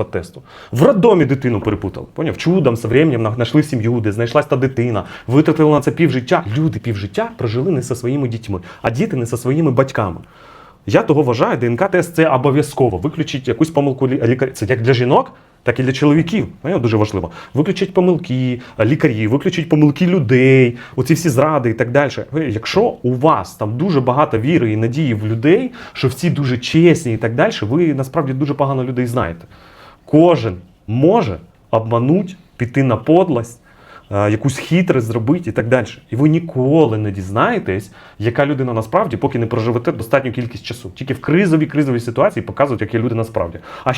по тесту. В роддомі дитину перепутали. Поняв? Чудом, з временем знайшли сім'ю, де знайшлась та дитина, витратили на це півжиття. Люди півжиття прожили не зі своїми дітьми, а діти не зі своїми батьками. Я того вважаю, ДНК-тест це обов'язково. Виключить якусь помилку лі- лікаря. Це як для жінок, так і для чоловіків. Дуже важливо. Виключить помилки лікарів, виключить помилки людей, оці всі зради і так далі. Якщо у вас там дуже багато віри і надії в людей, що всі дуже чесні і так далі, ви насправді дуже погано людей знаєте. Кожен може обмануть, піти на подлость, е, якусь хитрість зробити і так далі. І ви ніколи не дізнаєтесь, яка людина насправді, поки не проживете достатню кількість часу. Тільки в кризовій кризовій ситуації показують, які люди насправді. А